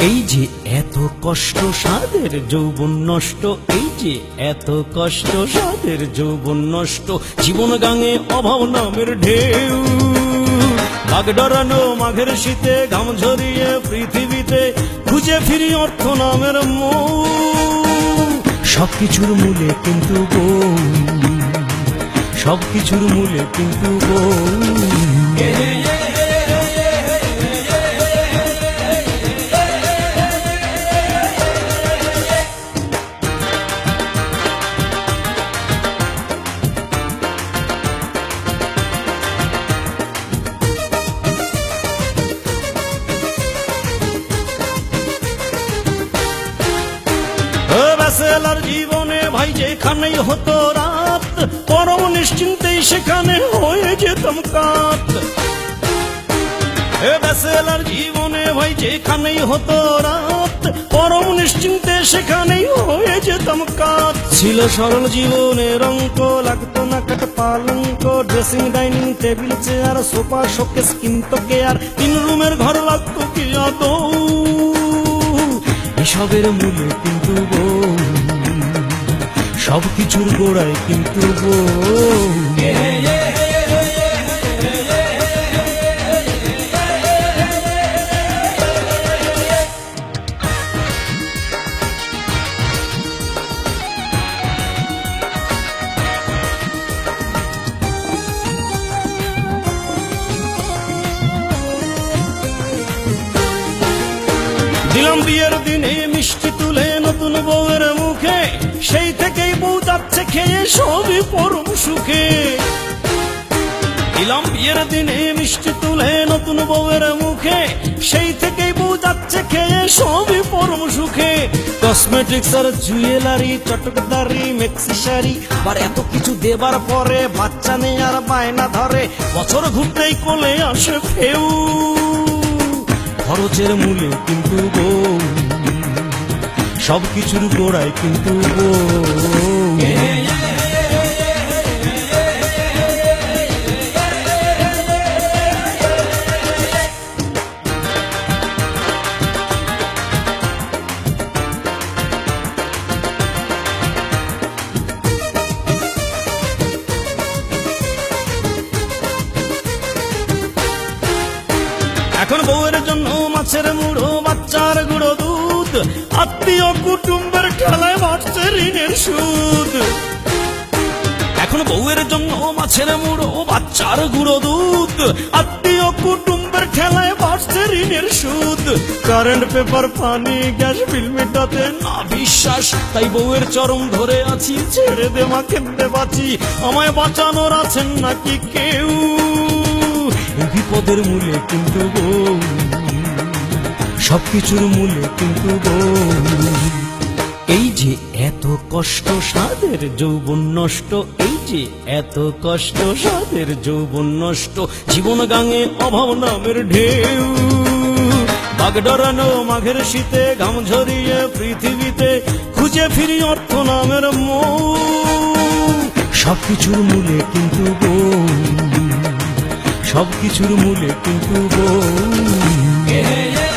এই যে এত কষ্ট সাদের যৌবন নষ্ট, এই যে এত কষ্ট সাদের যৌবন নষ্ট, জীবন গাঙে অভাব নামের ঢেউ। বাঘ ডরানো মাঘের শীতে, ঘাম ঝরিয়ে পৃথিবীতে, খুঁজে ফিরি অর্থ নামের মৌ সবকিছুর মূলে কিন্তু বউ সবকিছুর মূলে কিন্তু বউ ব্যাচেলার জীবনে ভাই, যেখানেই হতো রাত, পরম নিশ্চিন্তেই সেখানে হয়ে যেতাম কাত। এ জীবনে ভাই, যেখানেই হতো রাত, পরম নিশ্চিন্তে সেখানেই হয়ে যেতাম কাত। ছিল সরল জীবনের অঙ্ক লাগতো না কাট পালঙ্ক dressing dining table chair sofa showcase কিনতো কেয়ার তিন রুমের ঘর লাগতো কি আদৌ? এসবের মূলে কিন্তু সব কিছুর গোড়ায় কিন্তু দিলাম বিয়ের দিনে মিষ্টি তুলে নতুন বউয়ের মুখে, সেই থেকেই বউ যাচ্ছে খেয়ে, সবই পরম সুখে। দিলাম বিয়ের দিনে মিষ্টি তুলে নতুন বউয়ের মুখে, সেই থেকেই বউ যাচ্ছে খেয়ে, সবই পরম সুখে। কসমেটিক্স আর জুয়েলারি চটকদারি মেক্সি শাড়ি, আবার এত কিছু দেবার পরে বাচ্চা নেই আর বায়না ধরে, বছর ঘুরতেই কোলে আসে ফেউ। খরচের মূলে কিন্তু বউ সবকিছুর গোড়ায় কিন্তু বউ এখন বউয়ের জন্য মাছের মুড়ো, বাচ্চার গুঁড়ো দুধ, আত্মীয় কুটুম্বের খেলায় বাড়ছে ঋণের সুদ। এখন বউয়ের জন্য মাছের মুড়ো, বাচ্চার গুঁড়ো দুধ, আত্মীয় কুটুম্বের খেলায় বাড়ছে ঋণের সুদ। কারেন্ট পেপার, পানি, গ্যাস, বিল মেটাতে না বিশ্বাস, তাই বউয়ের চরম ধরে আছি, ছেড়ে দে মা কেন্দে বাঁচি। আমায় বাঁচানোর আছেন নাকি কেউ? এই বিপদের মূলে কিন্তু বউ সবকিছুর মূলে কিন্তু এই যে এত কষ্ট সাদের যৌবন নষ্ট, এই যে এত কষ্ট সাদের যৌবন নষ্ট, জীবন গাঙে অভাব নামের ঢেউ। বাগডরানো মাঘের শীতে, ঘাম ঝরিয়ে পৃথিবীতে খুঁজে ফিরি অর্থ নামের মৌ। সবকিছুর মূলে কিন্তু বউ সবকিছুর মূলে কিন্তু বউ।